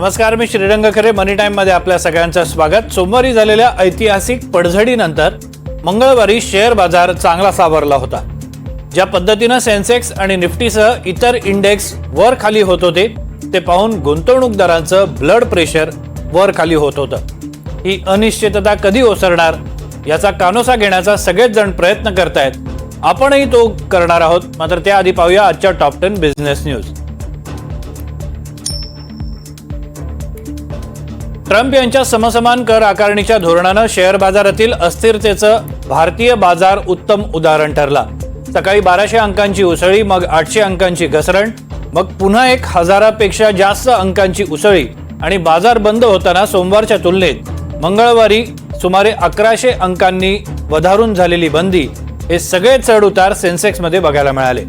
नमस्कार मी श्रीरंग खरे मनी टाइममध्ये आपल्या सगळ्यांचं स्वागत. सोमवारी झालेल्या ऐतिहासिक पडझडीनंतर मंगळवारी शेअर बाजार चांगला सावरला होता. ज्या पद्धतीनं सेन्सेक्स आणि निफ्टीसह इतर इंडेक्स वर खाली होत होते ते पाहून गुंतवणूकदारांचं ब्लड प्रेशर वर खाली होत होतं. ही अनिश्चितता कधी ओसरणार याचा कानोसा घेण्याचा सगळेच जण प्रयत्न करतायत. आपणही तो करणार आहोत. मात्र त्याआधी पाहूया आजच्या top ten business news Trump यांच्या समसमान कर आकारणीच्या धोरणानं शेअर बाजारातील अस्थिरतेचं भारतीय बाजार उत्तम उदाहरण ठरला. सकाळी बाराशे अंकांची उसळी मग आठशे अंकांची घसरण मग पुन्हा एक हजारापेक्षा जास्त अंकांची उसळी आणि बाजार बंद होताना सोमवारच्या तुलनेत मंगळवारी सुमारे अकराशे अंकांनी वधारून झालेली बंदी हे सगळे चढ उतार सेन्सेक्समध्ये बघायला मिळाले.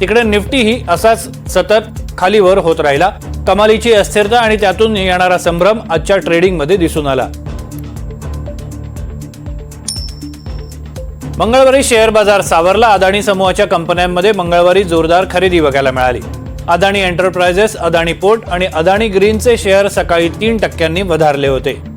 तिकडे निफ्टीही असाच सतत खालीवर होत राहिला. कमालीची अस्थिरता आणि त्यातून येणारा संभ्रम आजच्या ट्रेडिंगमध्ये दिसून आला. मंगळवारी शेअर बाजार सावरला. अदानी समूहाच्या कंपन्यांमध्ये मंगळवारी जोरदार खरेदी बघायला मिळाली. अदानी एंटरप्राइजेस अदानी पोर्ट आणि अदानी ग्रीनचे शेअर सकाळी तीन टक्क्यांनी वधारले होते.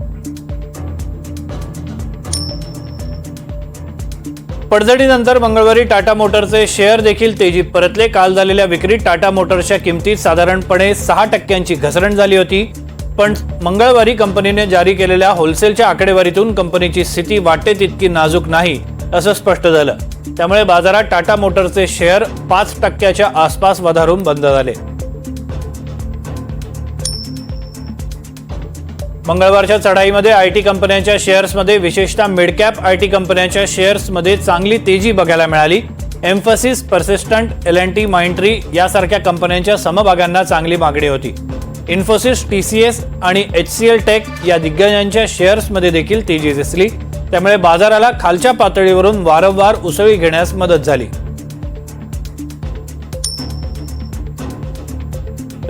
पडझडीनंतर मंगळवारी टाटा मोटरचे शेअर देखील तेजीत परतले. काल झालेल्या विक्रीत टाटा मोटर्सच्या किमतीत साधारणपणे सहा टक्क्यांची घसरण झाली होती. पण मंगळवारी कंपनीने जारी केलेल्या होलसेलच्या आकडेवारीतून कंपनीची स्थिती वाटते तितकी नाजूक नाही असं स्पष्ट झालं. त्यामुळे बाजारात टाटा मोटरचे शेअर पाच टक्क्याच्या आसपास वधारून बंद झाले. मंगळवारच्या चढाईमध्ये आय टी कंपन्यांच्या शेअर्समध्ये विशेषतः मिडकॅप आय टी कंपन्यांच्या शेअर्समध्ये चांगली तेजी बघायला मिळाली. Mphasis Persistent L N T Mindtree यासारख्या कंपन्यांच्या समभागांना चांगली मागणी होती. इन्फोसिस टी सी एस आणि एच सी एल टेक या दिग्गजांच्या शेअर्समध्ये देखील तेजी दिसली. त्यामुळे बाजाराला खालच्या पातळीवरून वारंवार उसळी घेण्यास मदत झाली.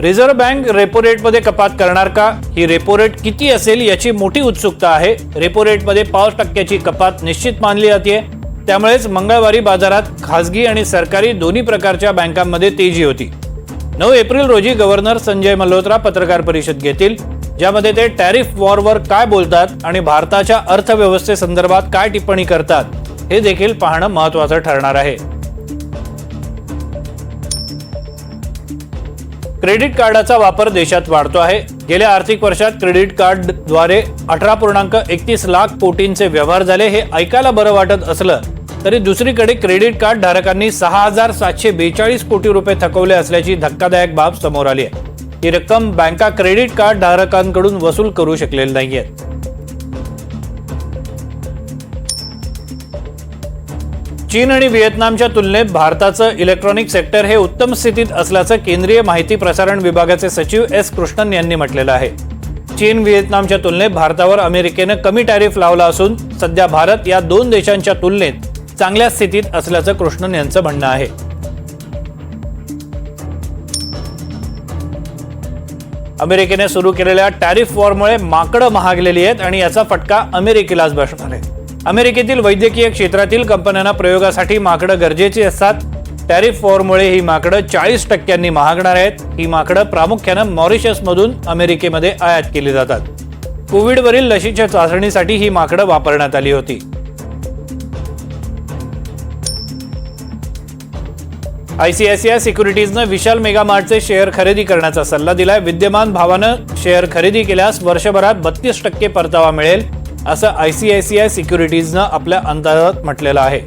रिझर्व्ह बँक रेपो रेटमध्ये कपात करणार का? ही रेपो रेट किती असेल याची मोठी उत्सुकता आहे. रेपो रेटमध्ये पाच टक्क्याची कपात निश्चित मानली जाते त्यामुळेच मंगळवारी बाजारात खासगी आणि सरकारी दोन्ही प्रकारच्या बँकांमध्ये तेजी होती. नऊ एप्रिल रोजी गव्हर्नर संजय मल्होत्रा पत्रकार परिषद घेतील ज्यामध्ये ते टॅरिफ वॉरवर काय बोलतात आणि भारताच्या अर्थव्यवस्थेसंदर्भात काय टिप्पणी करतात हे देखील पाहणं महत्वाचं ठरणार आहे. क्रेडिट कार्डाचा वापर देशात वाढतो आहे. गेल्या आर्थिक वर्षात क्रेडिट कार्डद्वारे अठरा पूर्णांक एकतीस लाख कोटींचे व्यवहार झाले हे ऐकायला बरं वाटत असलं तरी दुसरीकडे क्रेडिट कार्ड धारकांनी सहा हजार सातशे बेचाळीस कोटी रुपये थकवले असल्याची धक्कादायक बाब समोर आली आहे. ही रक्कम बँका क्रेडिट कार्ड धारकांकडून वसूल करू शकलेली नाहीयेत. चीन आणि व्हिएतनामच्या तुलनेत भारताचं इलेक्ट्रॉनिक सेक्टर हे उत्तम स्थितीत असल्याचं केंद्रीय माहिती प्रसारण विभागाचे सचिव एस. कृष्णन यांनी म्हटलेलं आहे. चीन व्हिएतनामच्या तुलनेत भारतावर अमेरिकेनं कमी टॅरिफ लावला असून सध्या भारत या दोन देशांच्या तुलनेत चांगल्या स्थितीत असल्याचं कृष्णन यांचं म्हणणं आहे. अमेरिकेने सुरू केलेल्या टॅरिफ वॉरमुळे माकडं महागलेली आहेत आणि याचा फटका अमेरिकेलाच बसणार आहे. अमेरिकेतील वैद्यकीय क्षेत्रातील कंपन्यांना प्रयोगासाठी माकडं गरजेची असतात. टॅरिफ वॉरमुळे ही माकडं चाळीस टक्क्यांनी महागणार आहेत. ही माकडं प्रामुख्यानं मॉरिशसमधून अमेरिकेमध्ये आयात केली जातात. कोविडवरील लशीच्या चाचणीसाठी ही माकडं वापरण्यात आली होती. आयसीआयसीआय सिक्युरिटीजनं विशाल मेगामार्टचे शेअर खरेदी करण्याचा सल्ला दिलाय. विद्यमान भावानं शेअर खरेदी केल्यास वर्षभरात बत्तीस टक्के परतावा मिळेल. असं आयसीआयसीआय सिक्युरिटीजनं आपल्या अंदाजात म्हटलेलं आहे.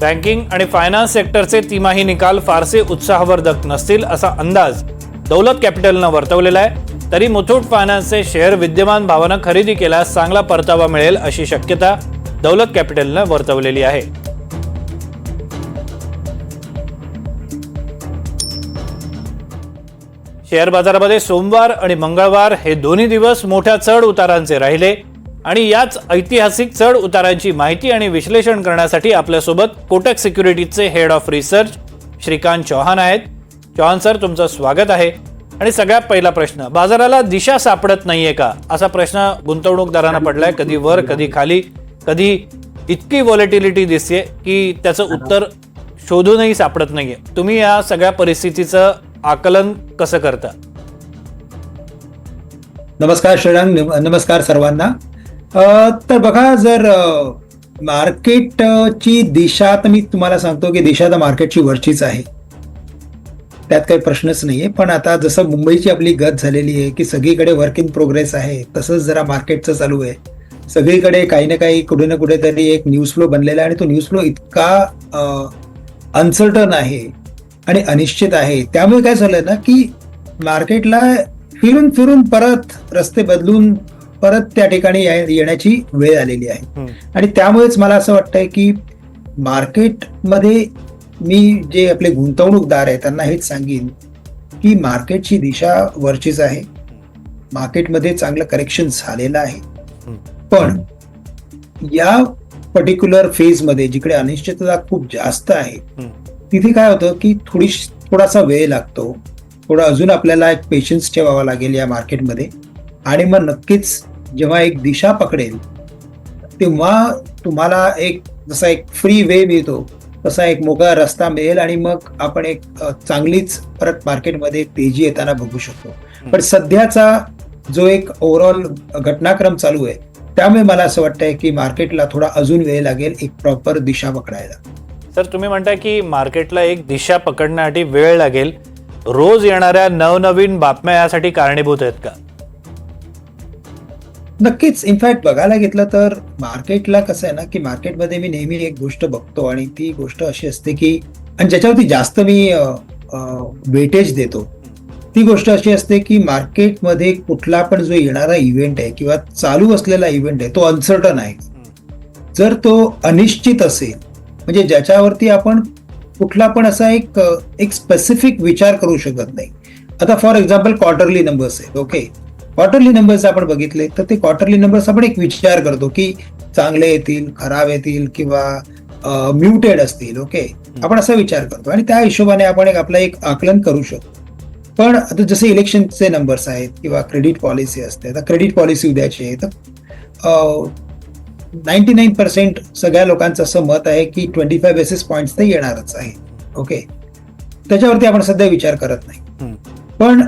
बँकिंग आणि फायनान्स सेक्टरचे तिमाही निकाल फारसे उत्साहवर्धक नसतील असा अंदाज दौलत कॅपिटलनं वर्तवलेला आहे. तरी मुथूट फायनान्सचे शेअर विद्यमान भावानं खरेदी केल्यास चांगला परतावा मिळेल अशी शक्यता दौलत कॅपिटलनं वर्तवलेली आहे. शेअर बाजारामध्ये सोमवार आणि मंगळवार हे दोन्ही दिवस मोठ्या चढ उतारांचे राहिले आणि याच ऐतिहासिक चढ उतारांची माहिती आणि विश्लेषण करण्यासाठी आपल्यासोबत Kotak सिक्युरिटीजचे head of research Shrikant Chauhan आहेत. चौहान सर तुमचं स्वागत आहे. आणि सगळ्यात पहिला प्रश्न बाजाराला दिशा सापडत नाहीये का? असा प्रश्न गुंतवणूकदारांना पडलाय. कधी वर कधी खाली. कधी इतकी व्हॉलेटिलिटी दिसते की त्याचं उत्तर शोधूनही सापडत नाहीये. तुम्ही या सगळ्या परिस्थितीचं आकलन कसं करता नमस्कार श्रीरंग नमस्कार सर्वांना. तर बघा जर मार्केटची दिशा तर मी तुम्हाला सांगतो की दिशा तर मार्केटची वरचीच आहे. त्यात काही प्रश्नच नाहीये. पण आता जसं मुंबईची आपली गत झालेली आहे की सगळीकडे वर्क इन प्रोग्रेस आहे तसंच जरा मार्केटचं चालू आहे. सगळीकडे काही ना काही कुठे ना कुठेतरी एक न्यूज फ्लो बनलेला आहे आणि तो न्यूज फ्लो इतका अनसर्टन आहे आणि अनिश्चित आहे. त्यामुळे काय झालंय ना की मार्केटला फिरून फिरून परत रस्ते बदलून परत त्या ठिकाणी येण्याची वेळ आलेली आहे. आणि त्यामुळेच मला असं वाटतंय की मार्केटमध्ये मी जे आपले गुंतवणूकदार आहेत त्यांना हेच सांगेन की मार्केटची दिशा वरचीच आहे. मार्केटमध्ये चांगलं करेक्शन झालेलं आहे. पण या पर्टिक्युलर फेजमध्ये जिकडे अनिश्चितता खूप जास्त आहे. तिथे काय होतं की थोडी थोडासा वेळ लागतो. थोडं अजून आपल्याला एक पेशन्स ठेवावा लागेल या मार्केटमध्ये आणि मग नक्कीच जेव्हा एक दिशा पकडेल तेव्हा तुम्हाला एक जसा एक फ्री वे मिळतो तसा एक मोकळा रस्ता मिळेल आणि मग आपण एक चांगलीच परत मार्केटमध्ये तेजी येताना बघू शकतो. पण सध्याचा जो एक ओव्हरऑल घटनाक्रम चालू आहे त्यामुळे मला असं वाटतंय की मार्केटला थोडा अजून वेळ लागेल एक प्रॉपर दिशा पकडायला. तर तुम्ही म्हणता की मार्केटला एक दिशा पकडण्यासाठी वेळ लागेल. रोज येणाऱ्या नवनवीन बातम्या यासाठी कारणीभूत आहेत का? नक्कीच. इनफॅक्ट बघायला घेतलं तर मार्केटला कसं आहे ना की मार्केटमध्ये मी नेहमी एक गोष्ट बघतो आणि ती गोष्ट अशी असते की आणि ज्याच्यावरती जास्त मी वेटेज देतो ती गोष्ट अशी असते की मार्केटमध्ये कुठला पण जो येणारा इव्हेंट आहे किंवा चालू असलेला इव्हेंट आहे तो अनसर्टन आहे. जर तो अनिश्चित असेल म्हणजे ज्याच्यावरती आपण कुठला पण असा एक एक स्पेसिफिक विचार करू शकत नाही. आता फॉर एक्झाम्पल क्वार्टरली नंबर्स आहेत ओके क्वार्टरली नंबर्स आपण बघितले तर ते क्वार्टरली नंबर्स आपण एक विचार करतो की चांगले येतील खराब येतील किंवा म्युटेड असतील ओके आपण असा विचार करतो आणि त्या हिशोबाने आपण एक आपलं एक आकलन करू शकतो. पण आता जसे इलेक्शनचे नंबर्स आहेत किंवा क्रेडिट पॉलिसी असते आता क्रेडिट पॉलिसी उद्याची आहे तर नाईन्टी नाईन पर्सेंट सगळ्या लोकांचं असं मत आहे की ट्वेंटी फाय बेसिस पॉईंट्स ते येणारच आहे ओके त्याच्यावरती आपण सध्या विचार करत नाही. पण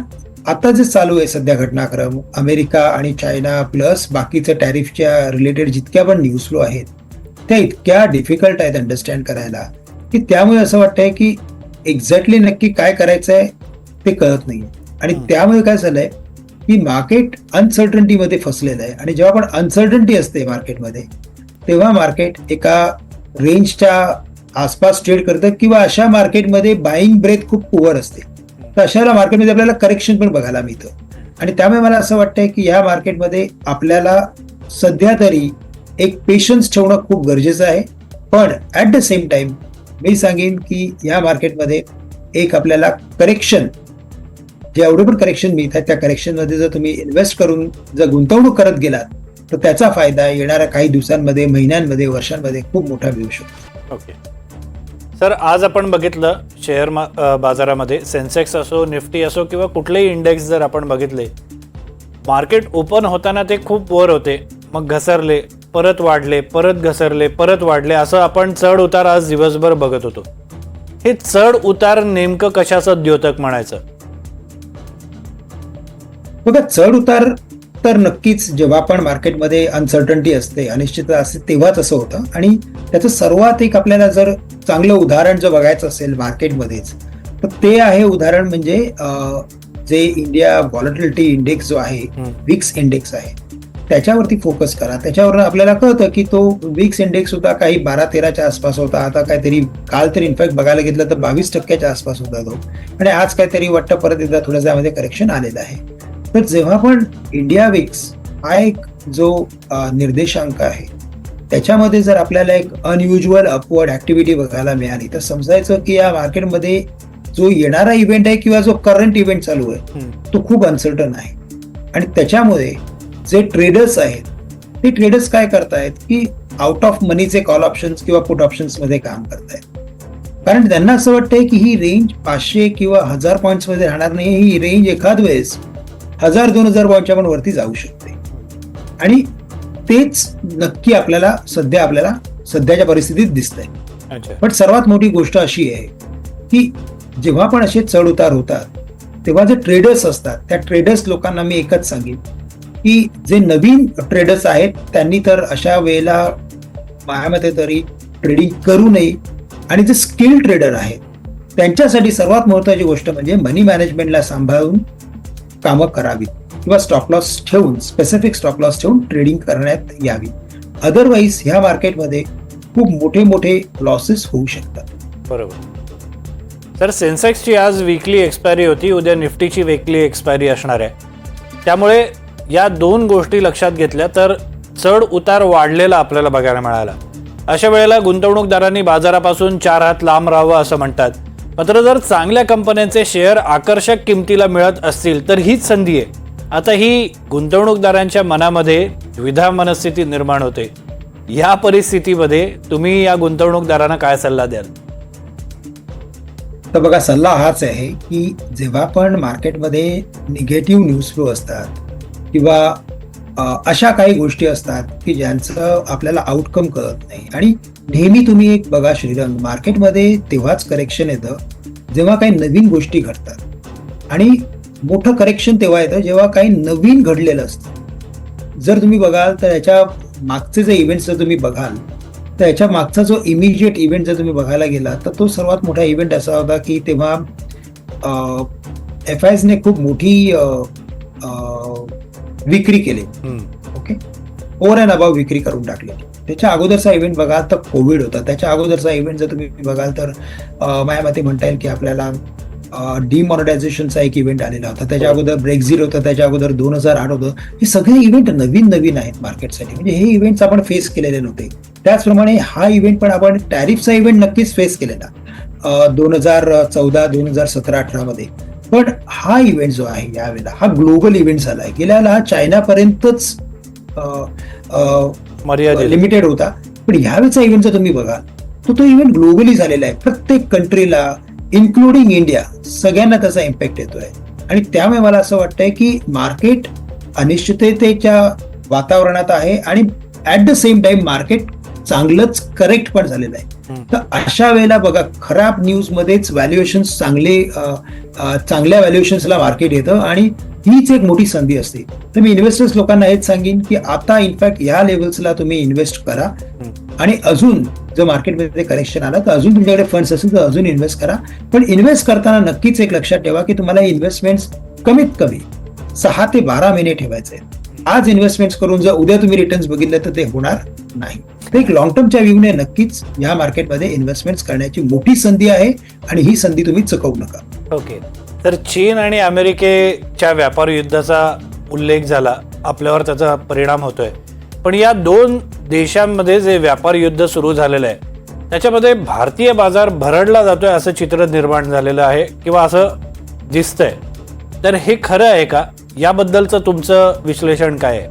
आता जे चालू आहे सध्या घटनाक्रम अमेरिका आणि चायना प्लस बाकीच्या टॅरिफच्या रिलेटेड जितक्या पण न्यूज फ्लो आहेत त्या इतक्या डिफिकल्ट आहेत अंडरस्टँड करायला की त्यामुळे असं वाटतंय की एक्झॅक्टली नक्की काय करायचं आहे ते कळत नाही आणि. त्यामुळे काय झालंय की मार्केट अनसर्टन्टीमध्ये फसलेलं आहे. आणि जेव्हा पण अनसर्टन्टी असते मार्केटमध्ये तेव्हा मार्केट एका रेंजच्या आसपास ट्रेड करतं किंवा अशा मार्केटमध्ये बाईंग ब्रेथ खूप पुअर असते. तर अशाला मार्केटमध्ये आपल्याला करेक्शन पण बघायला मिळतं. आणि त्यामुळे मला असं वाटतंय की या मार्केटमध्ये आपल्याला सध्या तरी एक पेशन्स ठेवणं खूप गरजेचं आहे. पण ॲट द सेम टाइम मी सांगेन की या मार्केटमध्ये एक आपल्याला करेक्शन जे एवढे पण करेक्शन मिळतात त्या करेक्शनमध्ये जर तुम्ही इन्व्हेस्ट करून जर गुंतवणूक करत गेलात तर त्याचा फायदा येणाऱ्या काही दिवसांमध्ये महिन्यांमध्ये वर्षांमध्ये खूप मोठा मिळू शकतो. ओके सर आज आपण बघितलं शेअर बाजारामध्ये सेन्सेक्स असो निफ्टी असो किंवा कुठलेही इंडेक्स जर आपण बघितले मार्केट ओपन होताना ते खूप वर होते. मग घसरले परत वाढले परत घसरले परत वाढले असं आपण चढ उतार आज दिवसभर बघत होतो. हे चढ उतार नेमकं कशाचं द्योतक म्हणायचं? बघा चढ उतार तर नक्कीच जेव्हा पण मार्केटमध्ये अनसर्टन्टी असते अनिश्चितता असते तेव्हाच असं होतं. आणि त्याचं सर्वात एक आपल्याला जर चांगलं उदाहरण जर बघायचं असेल मार्केटमध्येच तर ते आहे उदाहरण म्हणजे जे इंडिया व्हॉलटिलिटी इंडेक्स जो आहे. विक्स इंडेक्स आहे त्याच्यावरती फोकस करा. त्याच्यावर आपल्याला कळतं की तो विक्स इंडेक्स होता काही बारा तेराच्या आसपास होता. आता काहीतरी काल तरी इनफॅक्ट बघायला घेतलं तर बावीस टक्क्याच्या आसपास होता तो. आणि आज काहीतरी वाटतं परत एकदा थोडं त्यामध्ये करेक्शन आलेलं आहे. तर जेव्हा पण इंडिया विक्स हा एक जो निर्देशांक आहे त्याच्यामध्ये जर आपल्याला एक अनयुज्युअल अपवर्ड ऍक्टिव्हिटी बघायला मिळाली तर समजायचं की या मार्केटमध्ये जो येणारा इव्हेंट आहे किंवा जो करंट इव्हेंट चालू आहे. तो खूप अनसर्टन आहे आणि त्याच्यामुळे जे ट्रेडर्स आहेत ते ट्रेडर्स काय करतायत की आउट ऑफ मनीचे कॉल ऑप्शन्स किंवा पुट ऑप्शन्समध्ये काम करतायत कारण त्यांना असं वाटतंय की ही रेंज पाचशे किंवा हजार पॉईंट्समध्ये राहणार नाही ही रेंज एखाद वेळेस हजार दोन हजार पण वरती जाऊ शकते. आणि तेच नक्की आपल्याला सध्या आपल्याला सध्याच्या परिस्थितीत दिसतंय. अच्छा. पण सर्वात मोठी गोष्ट अशी आहे की जेव्हा पण असे चढ उतार होतात तेव्हा जे ट्रेडर्स असतात त्या ट्रेडर्स लोकांना मी एकच सांगेन की जे नवीन ट्रेडर्स आहेत त्यांनी तर अशा वेळेला माझ्या तरी ट्रेडिंग करू नये. आणि जे स्किल ट्रेडर आहेत त्यांच्यासाठी सर्वात महत्वाची गोष्ट म्हणजे मनी मॅनेजमेंटला सांभाळून कामं करावीत किंवा स्टॉप लॉस ठेवून स्पेसिफिक स्टॉप लॉस ठेवून ट्रेडिंग करण्यात यावी. अदरवाईज ह्या मार्केटमध्ये खूप मोठे मोठे लॉसेस होऊ शकतात. बरोबर. तर सेन्सेक्सची आज विकली एक्सपायरी होती उद्या निफ्टीची विकली एक्सपायरी असणार आहे. त्यामुळे या दोन गोष्टी लक्षात घेतल्या तर चढ उतार वाढलेला आपल्याला बघायला मिळाला. अशा वेळेला गुंतवणूकदारांनी बाजारापासून चार हात लांब राहावं असं म्हणतात. मात्र जर चांगल्या कंपन्यांचे शेअर आकर्षक किमतीला मिळत असतील तर हीच संधी आहे. आता ही गुंतवणूकदारांच्या मनामध्ये द्विधा मनस्थिती निर्माण होते. या परिस्थितीमध्ये तुम्ही या गुंतवणूकदारांना काय सल्ला द्याल? तर बघा सल्ला हाच आहे की जेव्हा पण मार्केटमध्ये निगेटिव्ह न्यूज फ्लो असतात किंवा अशा काही गोष्टी असतात की ज्यांचं आपल्याला आउटकम कळत नाही. आणि नेहमी तुम्ही एक बघा श्रीरंग मार्केटमध्ये तेव्हाच करेक्शन येतं जेव्हा काही नवीन गोष्टी घडतात. आणि मोठं करेक्शन तेव्हा येतं जेव्हा काही नवीन घडलेलं असतं. जर तुम्ही बघाल तर याच्या मागचे जे इव्हेंट्स जर तुम्ही बघाल तर याच्या मागचा जो इमिजिएट इव्हेंट जर तुम्ही बघायला गेला तर तो सर्वात मोठा इव्हेंट असा होता की तेव्हा एफ आयसने खूप मोठी विक्री केली. ओके ओव्हर अँड अबाव विक्री करून टाकली. त्याच्या अगोदरचा इव्हेंट बघाल तर कोविड होता. त्याच्या अगोदरचा इव्हेंट जर तुम्ही बघाल तर माझ्या मते म्हणता येईल की आपल्याला डिमॉनिटायझेशनचा एक इव्हेंट आलेला होता. त्याच्या अगोदर ब्रेक्झिट होतं. त्याच्या अगोदर दोन हजार आठ होतं. हे सगळे इव्हेंट नवीन नवीन आहेत मार्केटसाठी म्हणजे हे इव्हेंट्स आपण फेस केलेले नव्हते. त्याचप्रमाणे हा इव्हेंट पण आपण टॅरिफचा इव्हेंट नक्कीच फेस केलेला. दोन हजार चौदा दोन हजार सतरा अठरा पण हा इव्हेंट जो आहे यावेळेला हा ग्लोबल इव्हेंट झाला आहे. गेल्याला हा चायनापर्यंतच लिमिटेड होता. पण ह्यावेळेचा इव्हेंट जर तुम्ही बघाल तर तो इव्हेंट ग्लोबली झालेला आहे. प्रत्येक कंट्रीला इन्क्लुडिंग इंडिया सगळ्यांना त्याचा इम्पॅक्ट येतोय. आणि त्यामुळे मला असं वाटतंय की मार्केट अनिश्चिततेच्या वातावरणात आहे आणि at the same time market चांगलंच करेक्ट पण झालेलं आहे. तर अशा वेळेला बघा खराब न्यूज मध्येच व्हॅल्युएशन चांगले चांगल्या व्हॅल्युएशन्सला मार्केट येतं आणि हीच एक मोठी संधी असते. तर मी इन्व्हेस्टर्स लोकांना हेच सांगेन की आता इनफॅक्ट या लेवल्सला तुम्ही इन्व्हेस्ट करा आणि अजून जर मार्केटमध्ये करेक्शन आलं तर अजून तुमच्याकडे फंड्स असेल तर अजून इन्व्हेस्ट करा. पण इन्व्हेस्ट करताना नक्कीच एक लक्षात ठेवा की तुम्हाला इन्व्हेस्टमेंट कमीत कमी सहा ते बारा महिने ठेवायचे आहेत. आज इन्व्हेस्टमेंट करून जर उद्या तुम्ही रिटर्न्स बघितले तर ते होणार नाही. एक लॉंग टर्मच्या व्ह्यूने नक्कीच या मार्केटमध्ये इन्व्हेस्टमेंट करण्याची मोठी संधी आहे आणि ही संधी तुम्ही चुकवू नका. ओके तर चीन आणि अमेरिकेच्या व्यापार युद्धाचा उल्लेख झाला. आपल्यावर त्याचा परिणाम होतोय. पण या दोन देशांमध्ये जे व्यापार युद्ध सुरू झालेलं आहे त्याच्यामध्ये भारतीय बाजार भरडला जातोय असं चित्र निर्माण झालेलं आहे किंवा असं दिसतंय. तर हे खरं आहे का? याबद्दलचं तुमचं विश्लेषण काय आहे?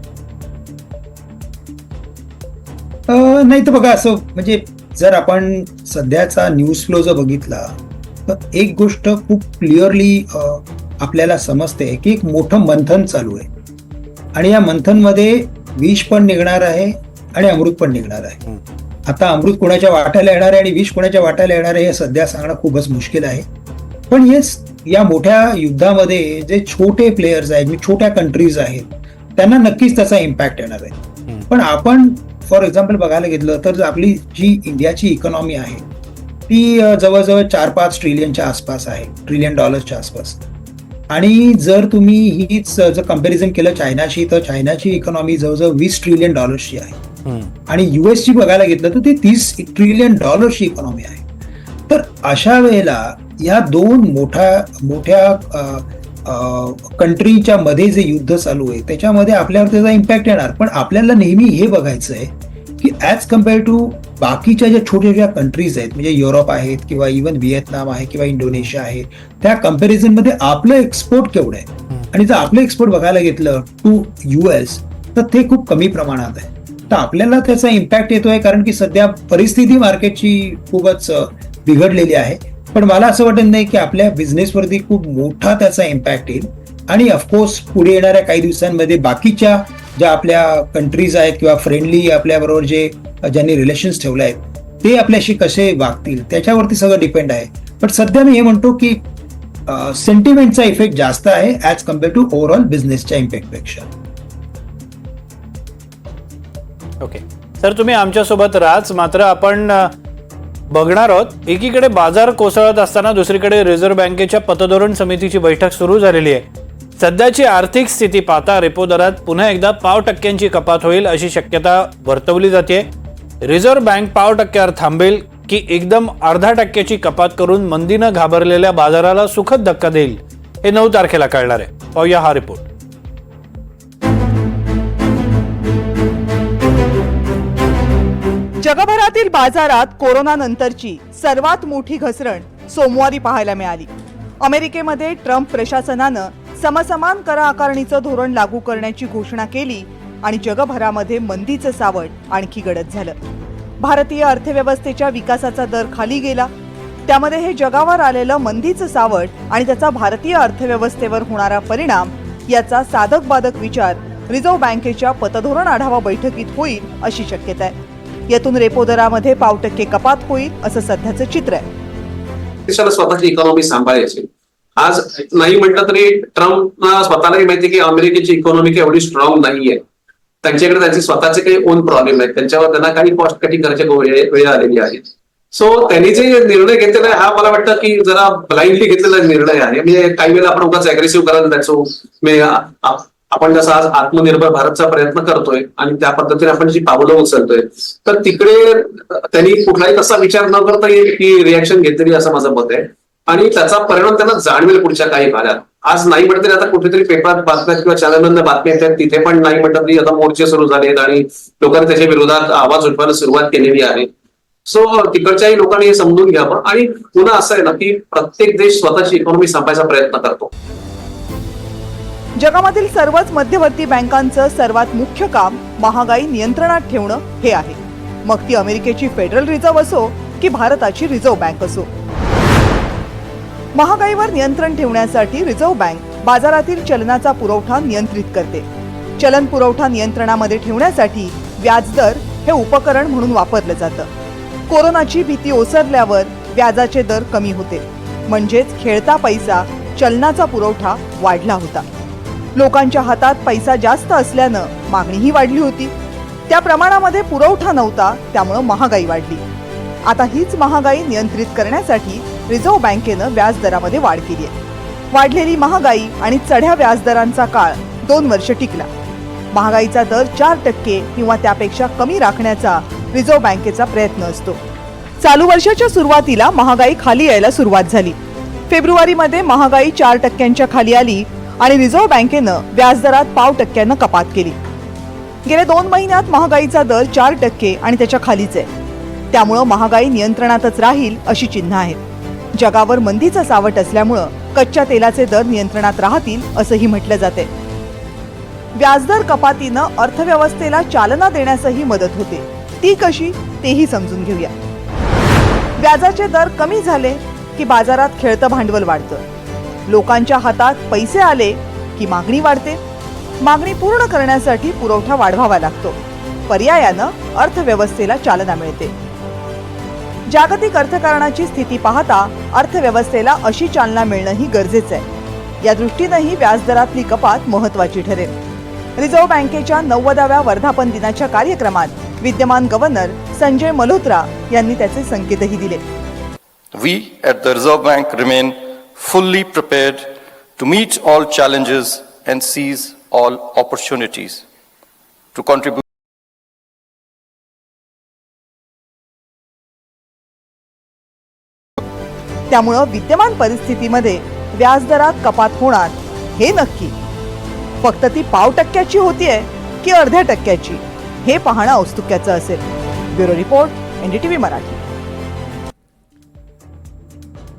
नाही तर बघा असं म्हणजे जर आपण सध्याचा न्यूज फ्लो जर बघितला तर एक गोष्ट खूप क्लिअरली आपल्याला समजते की एक मोठं मंथन चालू आहे आणि या मंथनमध्ये विष पण निघणार आहे आणि अमृत पण निघणार आहे. आता अमृत कोणाच्या वाट्याला येणार आहे आणि विष कोणाच्या वाट्याला येणार आहे हे सध्या सांगणं खूपच मुश्किल आहे पण येस या मोठ्या युद्धामध्ये जे छोटे प्लेयर्स आहेत छोट्या कंट्रीज आहेत त्यांना नक्कीच त्याचा इम्पॅक्ट येणार आहे. पण आपण फॉर एक्झाम्पल बघायला घेतलं तर आपली जी इंडियाची इकॉनॉमी आहे ती जवळजवळ चार पाच ट्रिलियनच्या आसपास आहे ट्रिलियन डॉलर्सच्या आसपास. आणि जर तुम्ही हीच जर कंपॅरिझन केलं चायनाशी तर चायनाची इकॉनॉमी जवळजवळ वीस ट्रिलियन डॉलर्सची आहे. आणि युएसची बघायला घेतलं तर ती तीस ट्रिलियन डॉलर्सची इकॉनॉमी आहे. तर अशा वेळेला या दोन मोठ्या मोठ्या कंट्रीच्या मध्ये जे युद्ध चालू आहे त्याच्यामध्ये आपल्यावर त्याचा इम्पॅक्ट येणार. पण आपल्याला नेहमी हे बघायचं आहे की ॲज कंपेअर टू बाकीच्या ज्या छोट्या छोट्या कंट्रीज आहेत म्हणजे युरोप आहेत किंवा इवन व्हिएतनाम आहे किंवा इंडोनेशिया आहे त्या comparison मध्ये आपलं एक्सपोर्ट केवढं आहे? आणि जर आपलं एक्सपोर्ट बघायला घेतलं टू युएस तर ते खूप कमी प्रमाणात आहे. तर आपल्याला त्याचा इम्पॅक्ट येतोय कारण की सध्या परिस्थिती मार्केटची खूपच बिघडलेली आहे. पण मला असं वाटत नाही की आपल्या बिझनेसवरती खूप मोठा त्याचा इम्पॅक्ट येईल. आणि ऑफकोर्स पुढे येणाऱ्या काही दिवसांमध्ये बाकीच्या ज्या आपल्या कंट्रीज आहेत किंवा फ्रेंडली आपल्याबरोबर जे ज्यांनी रिलेशन्स ठेवले आहेत ते आपल्याशी कसे वागतील त्याच्यावरती सगळं डिपेंड आहे. पण सध्या मी हे म्हणतो की सेंटिमेंटचा इफेक्ट जास्त आहे ॲज कंपेअर टू ओव्हरऑल बिझनेसच्या इम्पॅक्टपेक्षा ओके सर तुम्ही आमच्यासोबत राहाच मात्र आपण बघणार आहोत. एकीकडे बाजार कोसळत असताना दुसरीकडे रिझर्व्ह बँकेच्या पतधोरण समितीची बैठक सुरू झालेली आहे. सध्याची आर्थिक स्थिती पाहता रेपो दरात पुन्हा एकदा पाव टक्क्यांची कपात होईल अशी शक्यता वर्तवली जाते. रिझर्व्ह बँक पाव टक्क्यावर थांबेल की एकदम अर्धा टक्क्याची कपात करून मंदीनं घाबरलेल्या बाजाराला सुखद धक्का देईल हे नऊ तारखेला कळणार आहे. पाहूया हा रिपोर्ट जगभरातील बाजारात कोरोनानंतरची सर्वात मोठी घसरण सोमवारी पाहायला मिळाली. अमेरिकेमध्ये ट्रम्प प्रशासनानं समसमान कर आकारणीचं धोरण लागू करण्याची घोषणा केली आणि जगभरामध्ये मंदीचं सावट आणखी गडद झालं. भारतीय अर्थव्यवस्थेच्या विकासाचा दर खाली गेला. त्यामध्ये हे जगावर आलेलं मंदीचं सावट आणि त्याचा भारतीय अर्थव्यवस्थेवर होणारा परिणाम याचा साधक बाधक विचार रिझर्व्ह बँकेच्या पतधोरण आढावा बैठकीत होईल अशी शक्यता आहे. यातून रेपो दरामध्ये पाव टक्के कपात होईल असं सध्याचं चित्र आहे. देशाला स्वतःची इकॉनॉमी सांभाळायची आज नाही म्हटलं तरी ट्रम्पना स्वतःलाही माहिती की अमेरिकेची इकॉनॉमी काही एवढी स्ट्रॉंग नाहीये. त्यांच्याकडे त्यांचे स्वतःचे काही ओन प्रॉब्लेम आहेत. त्यांच्यावर त्यांना काही कॉस्ट कटिंग करायची वेळ आलेली आहे. सो त्यांनी जे निर्णय घेतलेला आहे हा मला वाटतं की जरा ब्लाइंडली घेतलेला निर्णय आहे. म्हणजे काही वेळेला आपण उगाच अग्रेसिव्ह करायला जायचो आपण जसं आज आत्मनिर्भर भारतचा प्रयत्न करतोय आणि त्या पद्धतीने आपण जी पावलं उचलतोय तर तिकडे त्यांनी कुठलाही तसा विचार न करता ही रिॲक्शन घेतलेली असं माझं मत आहे. आणि त्याचा परिणाम त्यांना जाणवेल पुढच्या काही काळात आज नाही म्हणत तरी आता कुठेतरी पेपरात बातम्या किंवा चॅनलमधल्या बातम्या येतात तिथे पण नाही म्हणत तरी आता मोर्चे सुरू झालेत आणि लोकांनी त्याच्या विरोधात आवाज उठवायला सुरुवात केलेली आहे. सो तिकडच्याही लोकांनी हे समजून घ्यावं आणि पुन्हा असं आहे ना की प्रत्येक देश स्वतःची इकॉनॉमी सांभाळायचा प्रयत्न करतो. जगामधील सर्वच मध्यवर्ती बँकांचं सर्वात मुख्य काम महागाई नियंत्रणात ठेवणं हे आहे. मग ती अमेरिकेची फेडरल रिझर्व्ह असो की भारताची रिझर्व्ह बँक असो. महागाईवर नियंत्रण ठेवण्यासाठी रिझर्व्ह बँक बाजारातील चलनाचा पुरवठा नियंत्रित करते. चलन पुरवठा नियंत्रणामध्ये ठेवण्यासाठी व्याजदर हे उपकरण म्हणून वापरलं जातं. कोरोनाची भीती ओसरल्यावर व्याजाचे दर कमी होते. म्हणजेच खेळता पैसा चलनाचा पुरवठा वाढला होता. लोकांच्या हातात पैसा जास्त असल्यानं मागणीही वाढली होती. त्या प्रमाणामध्ये पुरवठा नव्हता त्यामुळं महागाई वाढली. आता हीच महागाई नियंत्रित करण्यासाठी रिझर्व्ह बँकेनं व्याजदरामध्ये वाढ केली आहे. वाढलेली महागाई आणि चढ्या व्याजदरांचा काळ दोन वर्ष टिकला. महागाईचा दर चार टक्के किंवा त्यापेक्षा कमी राखण्याचा रिझर्व्ह बँकेचा प्रयत्न असतो. चालू वर्षाच्या सुरुवातीला महागाई खाली यायला सुरुवात झाली. फेब्रुवारीमध्ये महागाई चार टक्क्यांच्या खाली आली आणि रिझर्व्ह बँकेनं व्याजदरात पाव टक्क्यानं कपात केली. गेल्या दोन महिन्यात महागाईचा दर चार टक्के आणि त्याच्या खालीच आहे. त्यामुळं महागाई नियंत्रणातच राहील अशी चिन्ह आहेत. जगावर मंदीचं सावट असल्यामुळं कच्च्या तेलाचे दर नियंत्रणात राहतील असंही म्हटलं जाते व्याजदर कपातीनं अर्थव्यवस्थेला चालना देण्यासही मदत होते. ती कशी तेही समजून घेऊया. व्याजाचे दर कमी झाले की बाजारात खेळतं भांडवल वाढतं. लोकांच्या हातात पैसे आले की मागणी वाढते. मागणी पूर्ण करण्यासाठी पुरवठा वाढवावा लागतो. पर्यायानं अर्थव्यवस्थेला चालना मिळते. जागतिक अर्थकारणाची स्थिती पाहता अर्थव्यवस्थेला अशी चालना मिळणंही गरजेचं आहे. या दृष्टीनंही व्याजदरातली कपात महत्वाची ठरेल. रिझर्व्ह बँकेच्या नव्वदाव्या वर्धापन दिनाच्या कार्यक्रमात विद्यमान गव्हर्नर संजय मल्होत्रा यांनी त्याचे संकेतही दिले. We at the Reserve Bank remain fully prepared to meet all challenges and seize all opportunities to contribute. त्यामुळं विद्यमान परिस्थितीमध्ये व्याजदरात कपात होणार हे नक्की फक्त ती पाव टक्क्याची होतीये की अर्ध्या टक्क्याची हे पाहणं औत्सुक्याचं असेल ब्युरो रिपोर्ट एनडीटीव्ही मराठी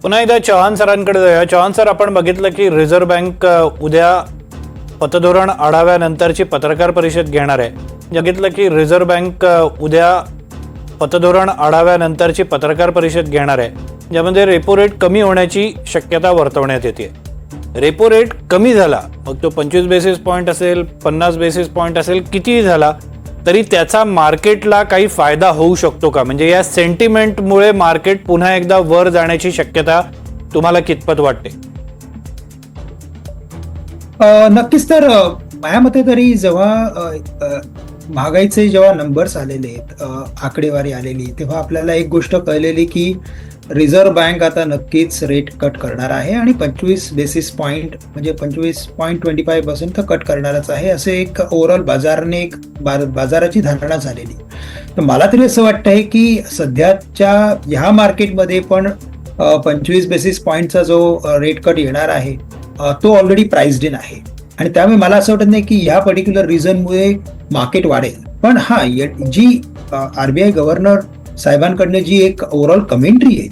पुन्हा एकदा चव्हाण सरांकडे जाऊया. चव्हाण सर आपण बघितलं की रिझर्व्ह बँक उद्या पतधोरण आढाव्यानंतरची पत्रकार परिषद घेणार आहे. बघितलं की रिझर्व्ह बँक उद्या पतधोरण आढाव्यानंतरची पत्रकार परिषद घेणार आहे. ज्यामध्ये रेपो रेट कमी होण्याची शक्यता वर्तवण्यात येते. रेपो रेट कमी झाला मग तो पंचवीस बेसिस पॉईंट असेल पन्नास बेसिस पॉईंट असेल कितीही झाला तरी त्याचा मार्केटला काही फायदा होऊ शकतो का? म्हणजे या सेंटिमेंटमुळे मार्केट पुन्हा एकदा वर जाण्याची शक्यता तुम्हाला कितपत वाटते? नक्कीच तर माझ्या मते तरी जेव्हा महागाईचे जेव्हा नंबर्स आलेले आहेत आकडेवारी आलेली तेव्हा आपल्याला एक गोष्ट कळलेली की रिझर्व्ह बँक आता नक्कीच रेट कट करणार आहे आणि पंचवीस बेसिस पॉईंट म्हणजे पंचवीस पॉईंट ट्वेंटी फाय पर्सेंट तर कट करणारच आहे असे एक ओव्हरऑल बाजाराने एक बाजाराची धारणा झालेली. तर मला तरी असं वाटतं आहे की सध्याच्या ह्या मार्केटमध्ये पण पंचवीस बेसिस पॉईंटचा जो रेट कट येणार आहे तो ऑलरेडी प्राइस्ड इन आहे. आणि त्यामुळे मला असं वाटत नाही की ह्या पर्टिक्युलर रिझनमुळे मार्केट वाढेल. पण हा जी आरबीआय गव्हर्नर साहेबांकडनं जी एक ओव्हरऑल कमेंट्री आहे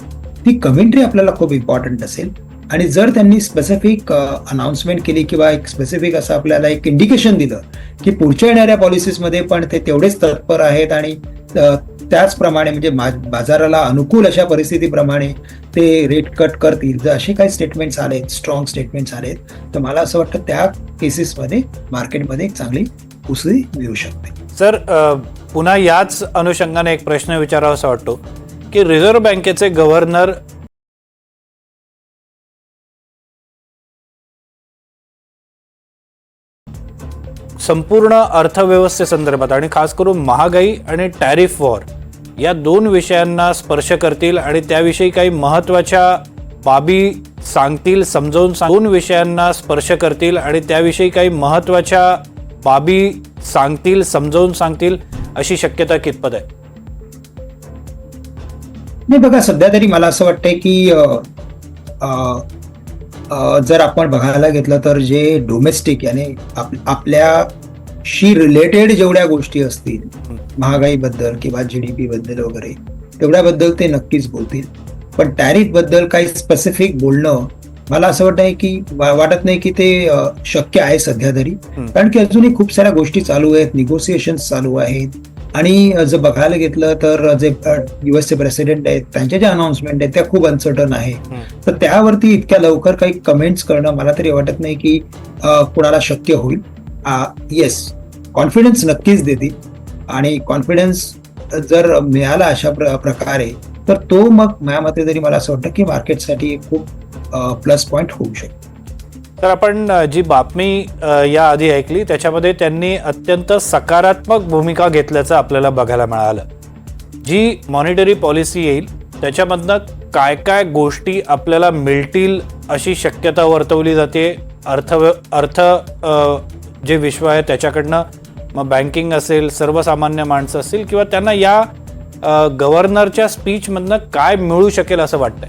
ती कमेंट्री आपल्याला खूप इम्पॉर्टंट असेल. आणि जर त्यांनी स्पेसिफिक अनाउन्समेंट केली किंवा एक स्पेसिफिक असं आपल्याला एक इंडिकेशन दिलं की पुढच्या येणाऱ्या पॉलिसीजमध्ये पण ते तेवढेच तत्पर आहेत आणि त्याचप्रमाणे म्हणजे बाजाराला अनुकूल अशा परिस्थितीप्रमाणे ते रेट कट करतील. जर असे काही स्टेटमेंट्स आलेत स्ट्रॉंग स्टेटमेंट्स आलेत तर मला असं वाटतं त्या केसेसमध्ये मार्केटमध्ये एक चांगली उसळी मिळू शकते. सर पुन्हा याच अनुषंगाने एक प्रश्न विचारावा असा वाटतो की रिझर्व्ह बँकेचे गव्हर्नर संपूर्ण अर्थव्यवस्थेसंदर्भात आणि खास करून महागाई आणि टॅरिफ वॉर या दोन विषयांना स्पर्श करतील आणि त्याविषयी काही महत्त्वाच्या बाबी सांगतील समजावून सांग दोन विषयांना स्पर्श करतील आणि त्याविषयी काही महत्त्वाच्या बाबी सांगतील समजावून सांगतील अशी शक्यता कितपत आहे? नाही बघा सध्या तरी मला असं वाटतंय की आ, आ, आ, जर आपण बघायला घेतलं तर जे डोमेस्टिक याने आप, आपल्याशी रिलेटेड जेवढ्या गोष्टी असतील महागाईबद्दल किंवा जी डी पी बद्दल वगैरे तेवढ्याबद्दल ते नक्कीच बोलतील. पण टॅरिफबद्दल काही स्पेसिफिक बोलणं मला असं वाटतंय की वा- वाटत नाही की ते शक्य आहे सध्या तरी. कारण की अजूनही खूप साऱ्या गोष्टी चालू आहेत निगोसिएशन चालू आहेत. आणि जर बघायला घेतलं तर जे युएसचे प्रेसिडेंट आहेत त्यांच्या ज्या अनाउन्समेंट आहेत त्या खूप अनसर्टन आहे. तर त्यावरती इतक्या लवकर काही कमेंट्स करणं मला तरी वाटत नाही की कुणाला शक्य होईल. येस कॉन्फिडन्स नक्कीच देतील. आणि कॉन्फिडन्स जर मिळाला अशा प्र- प्रकारे तर तो मग माझ्या मते तरी मला असं वाटतं की मार्केटसाठी खूप प्लस पॉईंट होऊ शकतो. तर आपण जी बातमी या याआधी ऐकली त्याच्यामध्ये त्यांनी अत्यंत सकारात्मक भूमिका घेतल्याचं आपल्याला बघायला मिळालं. जी मॉनिटरी पॉलिसी येईल त्याच्यामधनं काय काय गोष्टी आपल्याला मिळतील अशी शक्यता वर्तवली जाते अर्थ अर्थ जे विश्व आहे त्याच्याकडनं मग बँकिंग असेल सर्वसामान्य माणसं असतील किंवा त्यांना या गव्हर्नरच्या स्पीचमधनं काय मिळू शकेल असं वाटतंय?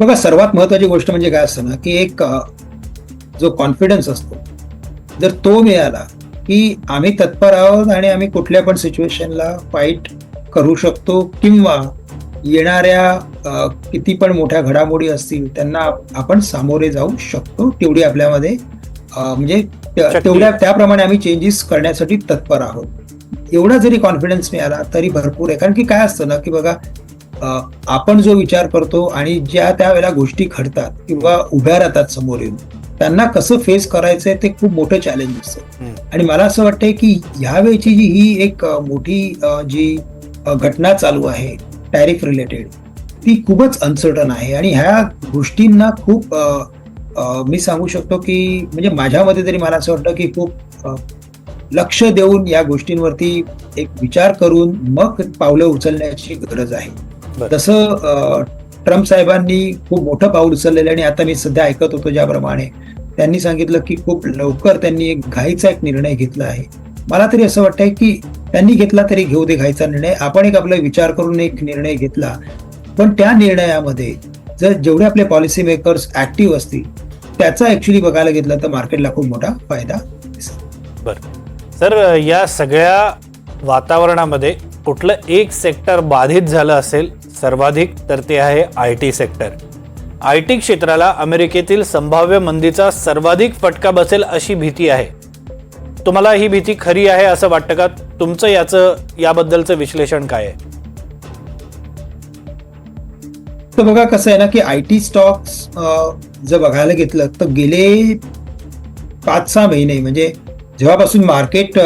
बघा सर्वात महत्वाची गोष्ट म्हणजे काय असतं ना की एक जो कॉन्फिडन्स असतो जर तो मिळाला की आम्ही तत्पर आहोत आणि आम्ही कुठल्या पण सिच्युएशनला फाईट करू शकतो किंवा येणाऱ्या किती पण मोठ्या घडामोडी असतील त्यांना आपण सामोरे जाऊ शकतो तेवढी आपल्यामध्ये म्हणजे. तेवढ्या त्याप्रमाणे आम्ही चेंजेस करण्यासाठी तत्पर आहोत एवढा जरी कॉन्फिडन्स मिळाला तरी भरपूर आहे कारण की काय असतं ना की बघा आपण जो विचार करतो आणि ज्या त्यावेळेला गोष्टी घडतात किंवा उभ्या राहतात समोर येऊन त्यांना कसं फेस करायचंय ते खूप मोठं चॅलेंज असतं. आणि मला असं वाटतंय की ह्यावेळची जी ही एक मोठी जी घटना चालू आहे टॅरिफ रिलेटेड ती खूपच अनसर्टन आहे आणि ह्या गोष्टींना खूप मी सांगू शकतो की म्हणजे माझ्यामध्ये तरी मला असं वाटतं की खूप लक्ष देऊन या गोष्टींवरती एक विचार करून मग पावलं उचलण्याची गरज आहे. तसं ट्रम्प साहेबांनी खूप मोठं पाऊल उचललेलं आहे आणि आता मी सध्या ऐकत होतो ज्याप्रमाणे त्यांनी सांगितलं की खूप लवकर त्यांनी एक घाईचा एक निर्णय घेतला आहे. मला तरी असं वाटतंय की त्यांनी घेतला तरी घेऊ दे घाईचा निर्णय. आपण एक आपला विचार करून एक निर्णय घेतला. पण त्या निर्णयामध्ये जर जेवढे आपले पॉलिसी मेकर्स ऍक्टिव्ह असतील त्याचा ऍक्च्युली बघायला घेतलं तर मार्केटला खूप मोठा फायदा. बरं. सर या सगळ्या वातावरणामध्ये कुठलं एक सेक्टर बाधित झालं असेल सर्वाधिक तर ते आहे I T sector. I T क्षेत्राला अमेरिकेतील संभाव्य मंदीचा सर्वाधिक फटका बसेल अशी भीती आहे. तुम्हाला ही भीती खरी आहे असं वाटतं का? तुमचं याचं याबद्दलचं विश्लेषण काय आहे? तर बघा कसं आहे ना की आय टी स्टॉक्स जर बघायला घेतलं तर गेले पाच सहा महिने म्हणजे जेव्हापासून मार्केट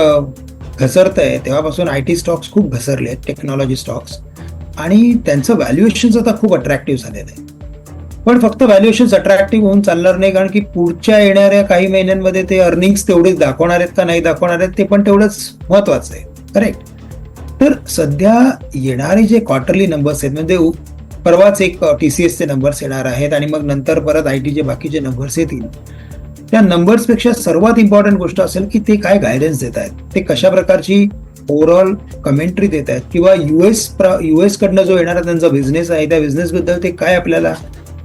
घसरत आहे तेव्हापासून आय टी स्टॉक्स खूप घसरले आहेत टेक्नॉलॉजी स्टॉक्स. आणि त्यांचं व्हॅल्युएशन आता खूप अट्रॅक्टिव्ह झालेलं आहे. पण फक्त व्हॅल्युएशन अट्रॅक्टिव्ह होऊन चालणार नाही कारण की पुढच्या येणाऱ्या काही महिन्यांमध्ये ते अर्निंग्स तेवढेच दाखवणार आहेत का नाही दाखवणार आहेत ते पण तेवढंच महत्वाचं आहे. करेक्ट तर सध्या येणारे जे क्वार्टरली नंबर्स आहेत म्हणजे परवाच एक टी सी एसचे नंबर्स येणार आहेत आणि मग नंतर परत आय टीचे बाकीचे नंबर्स येतील त्या नंबर्सपेक्षा सर्वात इम्पॉर्टंट गोष्ट असेल की ते काय गायडन्स देत आहेत ते कशा प्रकारची ओव्हरऑल कमेंट्री देत आहेत. किंवा युएस युएस कडनं जो येणारा त्यांचा बिझनेस आहे त्या बिझनेस बद्दल ते काय आपल्याला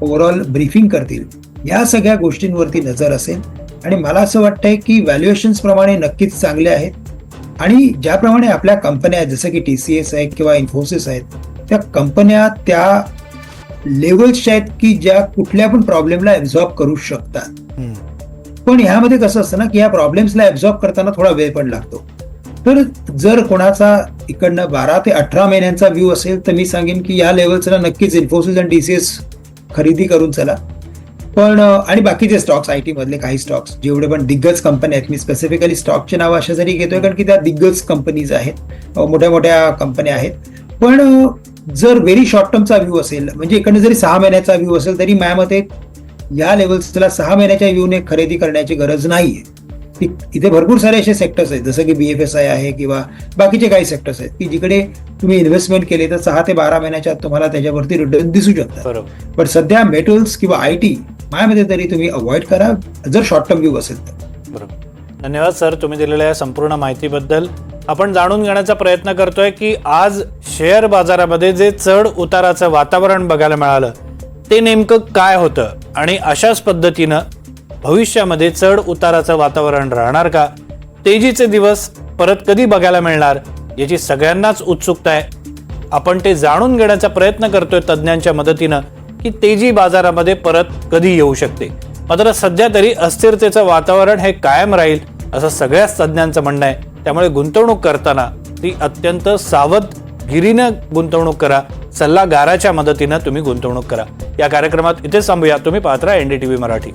ओव्हरऑल ब्रीफिंग करतील या सगळ्या गोष्टींवरती नजर असेल. आणि मला असं वाटतंय की व्हॅल्युएशन्स प्रमाणे नक्कीच चांगले आहेत. आणि ज्याप्रमाणे आपल्या कंपन्या आहेत जसं की टी सी एस आहेत किंवा इन्फोसिस आहेत त्या कंपन्या त्या लेवल्सच्या आहेत की ज्या कुठल्या पण प्रॉब्लेमला ऍब्झॉर्ब करू शकतात. पण ह्यामध्ये कसं असतं ना की या प्रॉब्लेम्सला ऍब्झॉर्ब करताना थोडा वेळ पण लागतो. तर जर कोणाचा इकडनं बारा ते अठरा महिन्यांचा व्ह्यू असेल तर मी सांगेन की या लेवलचा नक्कीच इन्फोसिस आणि डीसीएस खरेदी करून चला. पण आणि बाकीचे स्टॉक्स आय टी मधले काही स्टॉक्स जेवढे पण दिग्गज कंपन्या आहेत. मी स्पेसिफिकली स्टॉकचे नाव अशासाठी घेतोय कारण की त्या दिग्गज कंपनीज आहेत. मोठ्या मोठ्या कंपन्या आहेत. पण जर व्हेरी शॉर्ट टर्मचा व्ह्यू असेल म्हणजे इकडनं जरी सहा महिन्याचा व्ह्यू असेल तरी माझ्या मते या लेवल्सला सहा महिन्याच्या व्ह्यूने खरेदी करण्याची गरज नाहीये. आहे इथे भरपूर सारे असे सेक्टर्स आहेत जसं की बीएफएस आय आहे किंवा बाकीचे काही सेक्टर्स आहेत की जिकडे तुम्ही इन्व्हेस्टमेंट केली तर सहा ते बारा महिन्याच्या तुम्हाला त्याच्यावरती रिटर्न दिसू शकतात. बरोबर. पण सध्या मेटल्स किंवा आय टी माझ्यामध्ये तरी तुम्ही अवॉइड करा जर शॉर्ट टर्म व्ह्यू असेल तर. बरोबर. धन्यवाद सर. तुम्ही दिलेल्या या संपूर्ण माहितीबद्दल. आपण जाणून घेण्याचा प्रयत्न करतोय की आज शेअर बाजारामध्ये जे चढ उताराचं वातावरण बघायला मिळालं ते नेमकं काय होतं आणि अशाच पद्धतीनं भविष्यामध्ये चढ उताराचं वातावरण राहणार का? तेजीचे दिवस परत कधी बघायला मिळणार याची सगळ्यांनाच उत्सुकता आहे. आपण ते जाणून घेण्याचा प्रयत्न करतोय तज्ज्ञांच्या मदतीनं की तेजी बाजारामध्ये परत कधी येऊ शकते. मात्र सध्या तरी अस्थिरतेचं वातावरण हे कायम राहील असं सगळ्याच तज्ज्ञांचं म्हणणं आहे. त्यामुळे गुंतवणूक करताना ती अत्यंत सावधगिरीनं गुंतवणूक करा. सल्लागाराच्या मदतीनं तुम्ही गुंतवणूक करा. या कार्यक्रमात इथेच थांबूया. तुम्ही पाहत राहा व्ही मराठी.